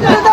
Yeah.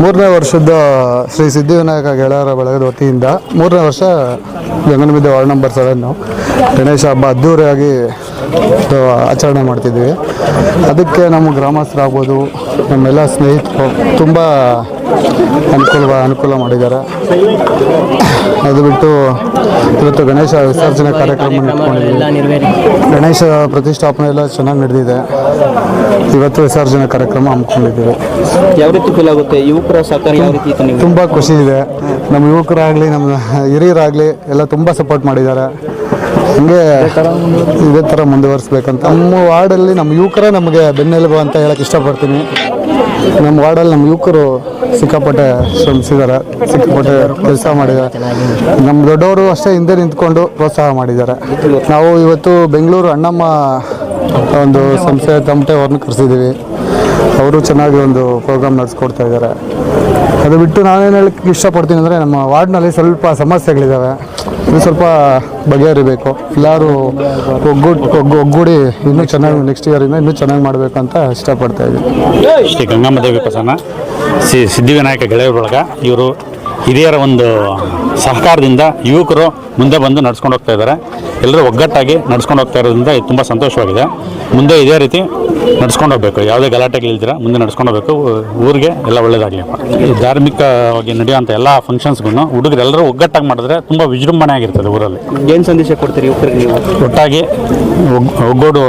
ಮೂರನೇ ವರ್ಷದ ಶ್ರೀ ಸಿದ್ಧಿವಿನಾಯಕ ಗೆಳೆಯರ ಬಳಗದ ವತಿಯಿಂದ ಮೂರನೇ ವರ್ಷ Ganganabidde ward number seven Ganesha ಹಬ್ಬ ಅದ್ದೂರಿಯಾಗಿ ಆಚರಣೆ ಮಾಡ್ತಿದ್ವಿ. ಅದಕ್ಕೆ ನಮ್ಮ ಗ್ರಾಮಸ್ಥರಾಗ್ಬೋದು, ನಮ್ಮೆಲ್ಲ ಸ್ನೇಹಿತರು ತುಂಬ ಅನುಕೂಲ ಅನುಕೂಲ ಮಾಡಿದ್ದಾರೆ. ಅದು ಬಿಟ್ಟು ಇವತ್ತು ಗಣೇಶ ವಿಸರ್ಜನೆ ಕಾರ್ಯಕ್ರಮ ಗಣೇಶ ಪ್ರತಿಷ್ಠಾಪನೆ ಎಲ್ಲ ಚೆನ್ನಾಗಿ ನಡೆದಿದೆ. ಇವತ್ತು ವಿಸರ್ಜನೆ ಕಾರ್ಯಕ್ರಮ ಹಮ್ಮಿಕೊಂಡಿದ್ದೀವಿ. ಯಾವ ರೀತಿ ಫೀಲ್ ಆಗುತ್ತೆ? ಯುವಕರ ಸಹಕಾರ ಯಾವ ರೀತಿ ಇತ್ತು ತುಂಬ ಖುಷಿ ಇದೆ. ನಮ್ಮ ಯುವಕರಾಗಲಿ ನಮ್ಮ ಹಿರಿಯರಾಗಲಿ ಎಲ್ಲ ತುಂಬ ಸಪೋರ್ಟ್ ಮಾಡಿದ್ದಾರೆ. ಹಂಗೆ ಇದೇ ಥರ ಮುಂದುವರಿಸ್ಬೇಕಂತ. ನಮ್ಮ ವಾರ್ಡಲ್ಲಿ ನಮ್ಮ ಯುವಕರೇ ನಮಗೆ ಬೆನ್ನೆಲುಬು ಅಂತ ಹೇಳಕ್ಕೆ ಇಷ್ಟಪಡ್ತೀನಿ. ನಮ್ಮ ವಾರ್ಡಲ್ಲಿ ನಮ್ಮ ಯುವಕರು ಸಿಕ್ಕಾಪಟ್ಟೆ ಶ್ರಮಿಸಿದ್ದಾರೆ, ಸಿಕ್ಕಾಪಟ್ಟೆ ಕೆಲಸ ಮಾಡಿದ್ದಾರೆ. ನಮ್ಮ ದೊಡ್ಡವರು ಅಷ್ಟೇ ಹಿಂದೆ ನಿಂತ್ಕೊಂಡು ಪ್ರೋತ್ಸಾಹ ಮಾಡಿದ್ದಾರೆ. ನಾವು ಇವತ್ತು ಬೆಂಗಳೂರು ಅಣ್ಣಮ್ಮ ಒಂದು ಸಂಸ್ಥೆ ತಮಟೆ ಅವ್ರನ್ನ ಕರೆಸಿದ್ದೀವಿ. ಅವರು ಚೆನ್ನಾಗಿ ಒಂದು ಪ್ರೋಗ್ರಾಮ್ ನಡೆಸ್ಕೊಡ್ತಾ ಇದ್ದಾರೆ. ಅದು ಬಿಟ್ಟು ನಾನೇನು ಹೇಳಕ್ಕೆ ಇಷ್ಟಪಡ್ತೀನಿ ಅಂದರೆ ನಮ್ಮ ವಾರ್ಡ್ನಲ್ಲಿ ಸ್ವಲ್ಪ ಸಮಸ್ಯೆಗಳಿದ್ದಾವೆ ಇದು ಸ್ವಲ್ಪ ಬಗೆಹರಿಬೇಕು. ಎಲ್ಲರೂ ಒಗ್ಗೂಡಿ ಒಗ್ಗು, ಒಗ್ಗೂಡಿ ಇನ್ನೂ ಚೆನ್ನಾಗಿ ನೆಕ್ಸ್ಟ್ ಇಯರಿಂದ ಇನ್ನೂ ಚೆನ್ನಾಗಿ ಮಾಡಬೇಕು ಅಂತ ಇಷ್ಟಪಡ್ತಾ ಇದ್ದೀನಿ. ಶ್ರೀ ದೇವಿ ಪ್ರಸನ್ನ ಶ್ರೀ ಸಿದ್ಧಿವಿನಾಯಕ ಗೆಳೆಯರ ಬಳಗ ಇವರು ಹಿರಿಯರ ಒಂದು ಸಹಕಾರದಿಂದ ಯುವಕರು ಮುಂದೆ ಬಂದು ನಡ್ಸ್ಕೊಂಡು ಹೋಗ್ತಾ ಇದ್ದಾರೆ. ಎಲ್ಲರೂ ಒಗ್ಗಟ್ಟಾಗಿ ನಡ್ಸ್ಕೊಂಡು ಹೋಗ್ತಾ ಇರೋದ್ರಿಂದ ಇದು ತುಂಬ ಸಂತೋಷವಾಗಿದೆ. ಮುಂದೆ ಇದೇ ರೀತಿ ನಡ್ಸ್ಕೊಂಡು ಹೋಗ್ಬೇಕು. ಯಾವುದೇ ಗಲಾಟೆಗಳಿಲ್ದಿರ ಮುಂದೆ ನಡ್ಸ್ಕೊಂಡು ಹೋಗ್ಬೇಕು. ಊರಿಗೆ ಎಲ್ಲ ಒಳ್ಳೇದಾಗಲಿ. ಈ ಧಾರ್ಮಿಕವಾಗಿ ನಡೆಯುವಂಥ ಎಲ್ಲ ಫಂಕ್ಷನ್ಸ್ಗೂ ಹುಡುಗರು ಎಲ್ಲರೂ ಒಗ್ಗಟ್ಟಾಗಿ ಮಾಡಿದ್ರೆ ತುಂಬ ವಿಜೃಂಭಣೆ ಆಗಿರ್ತದೆ ಊರಲ್ಲಿ. ಏನು ಸಂದೇಶ ಕೊಡ್ತೀರಿ ಯುವಕರಿಗೆ ನೀವು? ಒಟ್ಟಾಗಿ ಒಗ್- ಒಗ್ಗೂಡು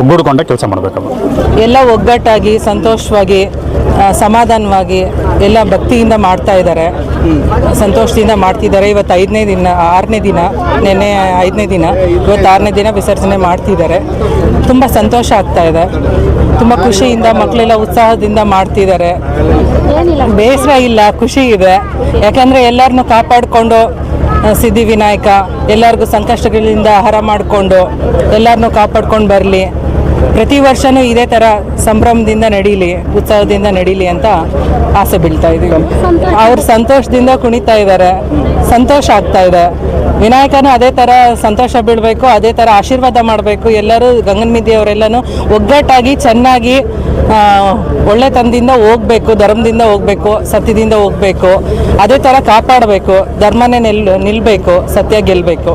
ಒಗ್ಗೂಡಿಕೊಂಡೇ ಕೆಲಸ ಮಾಡಬೇಕು ಎಲ್ಲ ಒಗ್ಗಟ್ಟಾಗಿ ಸಂತೋಷವಾಗಿ ಸಮಾಧಾನವಾಗಿ ಎಲ್ಲ ಭಕ್ತಿಯಿಂದ ಮಾಡ್ತಾ ಇದ್ದಾರೆ. ಸಂತೋಷದಿಂದ ಮಾಡ್ತಿದ್ದಾರೆ. ಇವತ್ತು ಐದನೇ ದಿನ, ಆರನೇ ದಿನ, ನಿನ್ನೆ ಐದನೇ ದಿನ, ಇವತ್ತು ಆರನೇ ದಿನ ವಿಸರ್ಜನೆ ಮಾಡ್ತಿದ್ದಾರೆ. ತುಂಬ ಸಂತೋಷ ಆಗ್ತಾ ಇದೆ. ತುಂಬ ಖುಷಿಯಿಂದ ಮಕ್ಕಳೆಲ್ಲ ಉತ್ಸಾಹದಿಂದ ಮಾಡ್ತಿದ್ದಾರೆ. ಬೇಸರ ಇಲ್ಲ, ಖುಷಿ ಇದೆ. ಯಾಕಂದರೆ ಎಲ್ಲರನ್ನೂ ಕಾಪಾಡಿಕೊಂಡು ಸಿದ್ಧಿವಿನಾಯಕ ಎಲ್ಲರಿಗೂ ಸಂಕಷ್ಟಗಳಿಂದ ಆಹಾರ ಮಾಡಿಕೊಂಡು ಎಲ್ಲರನ್ನೂ ಕಾಪಾಡ್ಕೊಂಡು ಬರಲಿ. ಪ್ರತಿ ವರ್ಷನೂ ಇದೇ ಥರ ಸಂಭ್ರಮದಿಂದ ನಡೀಲಿ ಉತ್ಸವದಿಂದ ನಡೀಲಿ ಅಂತ ಆಸೆ ಬೀಳ್ತಾ ಇದೀವಿ ಅವ್ರು ಸಂತೋಷದಿಂದ ಕುಣಿತಾ ಇದ್ದಾರೆ ಸಂತೋಷ ಆಗ್ತಾ ಇದೆ. ವಿನಾಯಕನೂ ಅದೇ ಥರ ಸಂತೋಷ ಬೀಳಬೇಕು, ಅದೇ ಥರ ಆಶೀರ್ವಾದ ಮಾಡಬೇಕು. ಎಲ್ಲರೂ ಗಂಗನ್ಮಿದಿ ಅವರೆಲ್ಲನೂ ಒಗ್ಗಟ್ಟಾಗಿ, ಚೆನ್ನಾಗಿ ಒಳ್ಳೆತನದಿಂದ ಹೋಗ್ಬೇಕು, ಧರ್ಮದಿಂದ ಹೋಗ್ಬೇಕು, ಸತ್ಯದಿಂದ ಹೋಗ್ಬೇಕು. ಅದೇ ಥರ ಕಾಪಾಡಬೇಕು, ಧರ್ಮನೇ ನಿಲ್ ನಿಲ್ಲಬೇಕು ಸತ್ಯ ಗೆಲ್ಲಬೇಕು